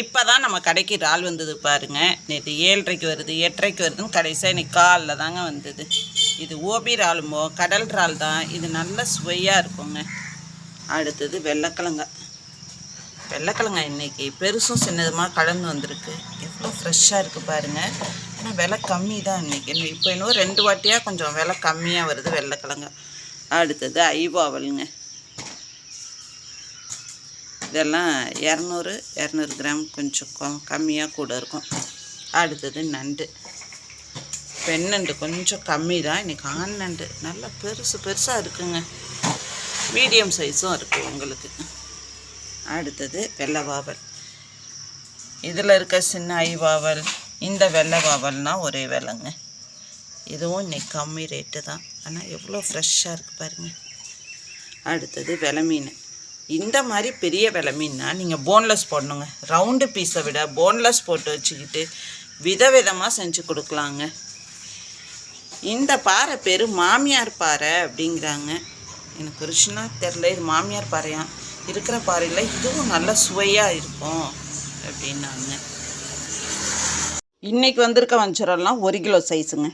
இப்போ தான் நம்ம கடைக்கு இறால் வந்தது பாருங்க. நேற்று ஏழரைக்கு வருது எட்டரைக்கு வருதுன்னு கடைசியாக இன்னைக்கு காலில் தாங்க வந்தது. இது ஓபி இறாலுமோ கடல் இறால் தான். இது நல்ல சுவையாக இருக்குங்க. அடுத்தது வெள்ளைக்கிழங்க. வெள்ளைக்கிழங்க இன்றைக்கி பெருசும் சின்னதுமாக கலந்து வந்திருக்கு. எவ்வளோ ஃப்ரெஷ்ஷாக இருக்குது பாருங்கள் ஆனால் விலை கம்மி தான் இன்றைக்கி இப்போ இன்னும் ரெண்டு வாட்டியாக கொஞ்சம் விலை கம்மியாக வருது வெள்ளைக்கிழங்க. அடுத்தது ஐவாவலுங்க இதெல்லாம் இரநூறு இரநூறு கிராம் கொஞ்சம் கொ- கம்மியாக கூட இருக்கும். அடுத்தது நண்டு. பெண்ணண்டு கொஞ்சம் கம்மி தான். இன்றைக்கி ஆண் நண்டு. நல்லா பெருசு பெருசாக இருக்குங்க. மீடியம் சைஸும் இருக்குது உங்களுக்கு. அடுத்தது வெள்ளை வாவல். இதில் இருக்க சின்ன ஐவாவல் இந்த வெள்ளை வாவல்னால் ஒரே விலைங்க. இதுவும் இன்னைக்கு கம்மி ரேட்டு தான். ஆனால் எவ்வளோ ஃப்ரெஷ்ஷாக இருக்குது பாருங்கள் அடுத்தது விலை மீன். இந்த மாதிரி பெரிய விலை மீன்னா நீங்கள் போன்லெஸ் போடணுங்க. ரவுண்டு பீஸை விட போன்லெஸ் போட்டு வச்சுக்கிட்டு விதவிதமாக செஞ்சு கொடுக்கலாங்க. இந்த பாறை பேர் மாமியார் பாறை அப்படிங்கிறாங்க. எனக்கு ஒரிஜினலாக தெரில இது மாமியார் பாறையா? இருக்கிற பாறையில் இதுவும் நல்ல சுவையாக இருக்கும் அப்படின்னாங்க. இன்றைக்கி வந்திருக்க வஞ்சரம்லாம் ஒரு கிலோ சைஸுங்க